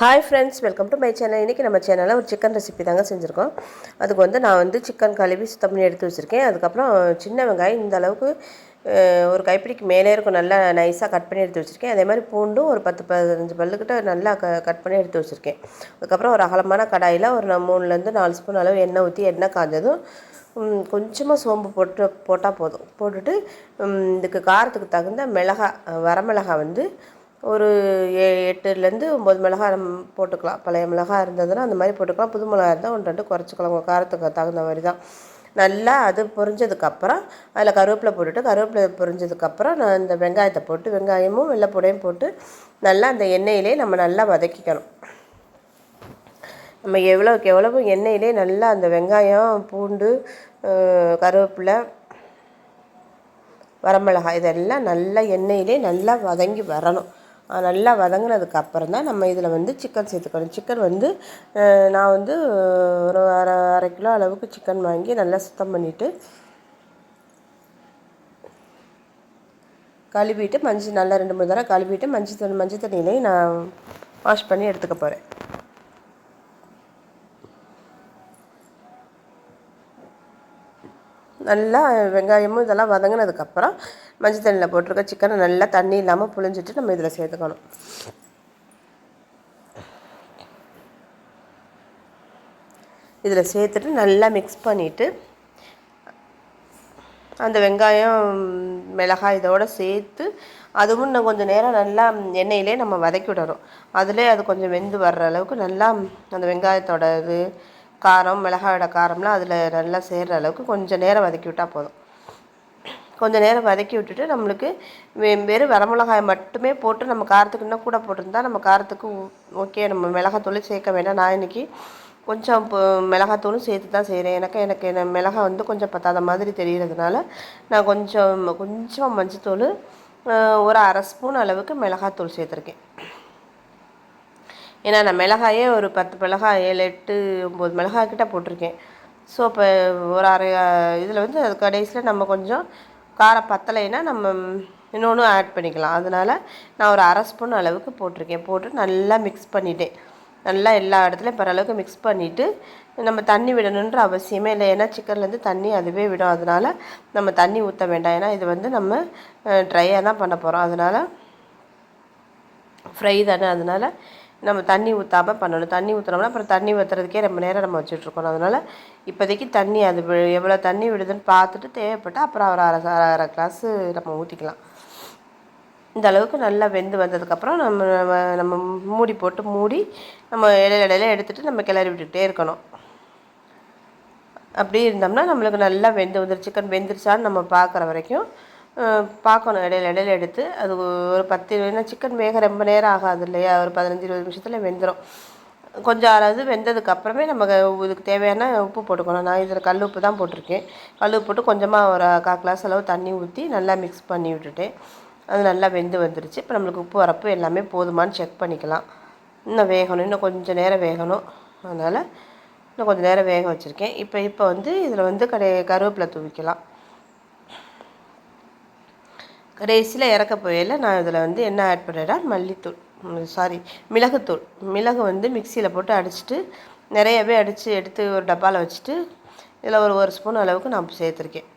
Hi friends welcome to my channel இன்றைக்கி நம்ம சேனலில் ஒரு சிக்கன் ரெசிபி தாங்க செஞ்சுருக்கோம். அதுக்கு வந்து நான் வந்து சிக்கன் கழுவி சுத்தம் பண்ணி எடுத்து வச்சுருக்கேன். அதுக்கப்புறம் சின்ன வெங்காயம் இந்த அளவுக்கு ஒரு கைப்பிடிக்கு மேலே இருக்கும் நல்லா நைஸாக கட் பண்ணி எடுத்து வச்சுருக்கேன். அதே மாதிரி பூண்டும் ஒரு பத்து பதினஞ்சு பல்லுக்கிட்ட நல்லா க கட் பண்ணி எடுத்து வச்சுருக்கேன். அதுக்கப்புறம் ஒரு அகலமான கடாயில் ஒரு மூணுலேருந்து நாலு ஸ்பூன் அளவு எண்ணெய் ஊற்றி எண்ணெய் காஞ்சதும் கொஞ்சமாக சோம்பு போட்டு போட்டால் போதும். போட்டுட்டு இதுக்கு காரத்துக்கு தகுந்த மிளகா வரமிளகா வந்து ஒரு எ எட்டுலேருந்து ஒம்பது மிளகாய் நம்ம போட்டுக்கலாம். பழைய மிளகாய் இருந்ததுன்னா அந்த மாதிரி போட்டுக்கலாம். புது மிளகாய் இருந்தால் ஒன்று ரெண்டு குறைச்சிக்கலாம். உங்கள் காரத்துக்கு தகுந்த மாதிரி தான். நல்லா அது பொரிஞ்சதுக்கப்புறம் அதில் கருவேப்பிலை போட்டுட்டு கருவேப்பிலை பொரிஞ்சதுக்கப்புறம் நான் இந்த வெங்காயத்தை போட்டு வெங்காயமும் வெள்ளைப்பூடையும் போட்டு நல்லா அந்த எண்ணெயிலே நம்ம நல்லா வதக்கிக்கணும். நம்ம எவ்வளோக்கு எவ்வளவு எண்ணெயிலே நல்லா அந்த வெங்காயம் பூண்டு கருவேப்பிலை வரமிளகாய் இதெல்லாம் நல்லா எண்ணெயிலே நல்லா வதங்கி வரணும். நல்லா வதங்கினதுக்கு அப்புறம் தான் நம்ம இதில் வந்து சிக்கன் சேர்த்துக்கணும். சிக்கன் வந்து நான் வந்து ஒரு அரை அரை கிலோ அளவுக்கு சிக்கன் வாங்கி நல்லா சுத்தம் பண்ணிவிட்டு கழுவிட்டு மஞ்சள் நல்லா ரெண்டு மூணு தடவை கழுவிட்டு மஞ்சள் தண்ணி மஞ்சள் தண்ணியிலையும் நான் வாஷ் பண்ணி எடுத்துக்க போகிறேன் நல்லா வெங்காயமும் இதெல்லாம் வதங்கினதுக்கப்புறம் மஞ்சள் தண்ணியில் போட்டிருக்க சிக்கனை நல்லா தண்ணி இல்லாமல் புழிஞ்சிட்டு நம்ம இதில் சேர்த்துக்கணும். இதில் சேர்த்துட்டு நல்லா மிக்ஸ் பண்ணிவிட்டு அந்த வெங்காயம் மிளகாய் இதோடு சேர்த்து அதுவும் இன்னும் கொஞ்சம் நேரம் நல்லா எண்ணெயிலே நம்ம வதக்கி விடணும். அதிலே அது கொஞ்சம் வெந்து வர்ற அளவுக்கு நல்லா அந்த வெங்காயத்தோட இது காரம் மிளகாயோட காரம்லாம் அதில் நல்லா சேர்கிற அளவுக்கு கொஞ்சம் நேரம் வதக்கி விட்டால் போதும். கொஞ்சம் நேரம் வதக்கி விட்டுட்டு நம்மளுக்கு வெ- வெறும் வரமிளகாய் மட்டுமே போட்டு நம்ம காரத்துக்கு இன்னும் கூட போட்டிருந்தா நம்ம காரத்துக்கு ஓகே நம்ம மிளகாத்தூள் சேர்க்க வேண்டாம் நான் இன்னைக்கு கொஞ்சம் இப்போ மிளகாத்தூளும் சேர்த்து தான் செய்கிறேன் எனக்கு எனக்கு என்ன மிளகாய் வந்து கொஞ்சம் பத்தாத மாதிரி தெரிகிறதுனால நான் கொஞ்சம் கொஞ்சம் மஞ்சத்தூள் ஒரு அரை ஸ்பூன் அளவுக்கு மிளகாத்தூள் சேர்த்துருக்கேன். ஏன்னா நான் மிளகாயே ஒரு பத்து மிளகாய் ஏழு எட்டு ஒம்பது மிளகாய் கிட்டே போட்டிருக்கேன். ஸோ இப்போ ஒரு அரை இதில் வந்து அது கடைசியில் நம்ம கொஞ்சம் காரம் பத்தலைன்னா நம்ம இன்னொன்று ஆட் பண்ணிக்கலாம். அதனால் நான் ஒரு அரை ஸ்பூன் அளவுக்கு போட்டிருக்கேன். போட்டு நல்லா மிக்ஸ் பண்ணிட்டேன். நல்லா எல்லா இடத்துலையும் பரளவுக்கு மிக்ஸ் பண்ணிவிட்டு நம்ம தண்ணி விடணுன்ற அவசியமே இல்லை. ஏன்னா சிக்கன்லேருந்து தண்ணி அதுவே விடும். அதனால் நம்ம தண்ணி ஊற்ற வேண்டாம். ஏன்னா இது வந்து நம்ம ட்ரையாக தான் பண்ண போகிறோம் அதனால் ஃப்ரை தானே. அதனால் நம்ம தண்ணி ஊற்றாமல் பண்ணணும். தண்ணி ஊற்றினோம்னா அப்புறம் தண்ணி ஊற்றுறதுக்கே ரொம்ப நேரம் நம்ம வச்சுட்ருக்கணும் அதனால் இப்போதைக்கு தண்ணி அது எவ்வளோ தண்ணி விடுதுன்னு பார்த்துட்டு தேவைப்பட்டால் அப்புறம் ஒரு அரை அரை அரை கிளாஸு நம்ம ஊற்றிக்கலாம் இந்த அளவுக்கு நல்லா வெந்து வந்ததுக்கப்புறம் நம்ம நம்ம நம்ம மூடி போட்டு மூடி நம்ம இடையில இடையில எடுத்துகிட்டு நம்ம கிளறி விட்டுக்கிட்டே இருக்கணும். அப்படி இருந்தோம்னா நம்மளுக்கு நல்லா வெந்து வந்துரு சிக்கன் வெந்துருச்சான்னு நம்ம பார்க்குற வரைக்கும் பார்க்கணும் இடையில இடையில எடுத்து. அது ஒரு பத்து ஏன்னா சிக்கன் வேக ரொம்ப நேரம் ஆகாது இல்லையா? ஒரு பதினஞ்சு இருபது நிமிஷத்தில் வெந்துடும் கொஞ்சம் அதாவது வெந்ததுக்கு அப்புறமே நம்ம இதுக்கு தேவையான உப்பு போட்டுக்கணும். நான் இதில் கல் உப்பு தான் போட்டிருக்கேன். கல் உப்பு போட்டு கொஞ்சமாக ஒரு கால் கிளாஸ் அளவு தண்ணி ஊற்றி நல்லா மிக்ஸ் பண்ணி விட்டுட்டேன். அது நல்லா வெந்து வந்துருச்சு. இப்போ நம்மளுக்கு உப்பு வரப்பு எல்லாமே போதுமான்னு செக் பண்ணிக்கலாம். இன்னும் வேகணும். இன்னும் கொஞ்சம் நேரம் வேகணும். அதனால் இன்னும் கொஞ்சம் நேரம் வேக வச்சுருக்கேன். இப்போ இப்போ வந்து இதில் வந்து கடை கருவேப்பிலை தூவிக்கலாம். கடைசியில் இறக்க போயில நான் இதில் வந்து என்ன ஆட் பண்ணுறேன்னா மல்லித்தூள். சாரி மிளகுத்தூள். மிளகு வந்து மிக்சியில் போட்டு அடிச்சிட்டு நிறையவே அடித்து எடுத்து ஒரு டப்பாவில் வச்சுட்டு இதில் ஒரு ஒரு ஸ்பூன் அளவுக்கு நான் சேர்த்துருக்கேன்.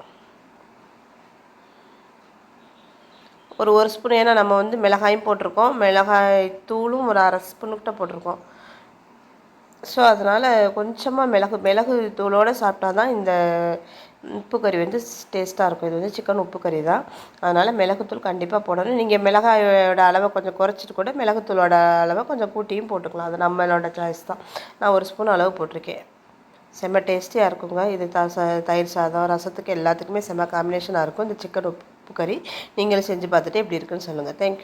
ஒரு ஒரு ஸ்பூன் ஏன்னா நம்ம வந்து மிளகாயும் போட்டிருக்கோம். மிளகாய் தூளும் ஒரு அரை ஸ்பூனுக்கிட்ட போட்டிருக்கோம். ஸோ அதனால் கொஞ்சமாக மிளகு மிளகு தூளோடு சாப்பிட்டா தான் இந்த உப்பு கறி வந்து டேஸ்ட்டாக இருக்கும். இது வந்து சிக்கன் உப்பு கறி தான். அதனால் மிளகுத்தூள் கண்டிப்பாக போடணும். நீங்கள் மிளகாயோட அளவை கொஞ்சம் குறைச்சிட்டு கூட மிளகுத்தூளோட அளவை கொஞ்சம் கூட்டியும் போட்டுக்கலாம். அது நம்மளோட சாய்ஸ் தான். நான் ஒரு ஸ்பூன் அளவு போட்டிருக்கேன். செம்ம டேஸ்டியாக இருக்குங்க. இது த தயிர் சாதம் ரசத்துக்கு எல்லாத்துக்குமே செம்ம காம்பினேஷனாக இருக்கும். இந்த சிக்கன் உப்பு கறி நீங்களும் செஞ்சு பார்த்துட்டு எப்படி இருக்குன்னு சொல்லுங்கள் தேங்க்யூ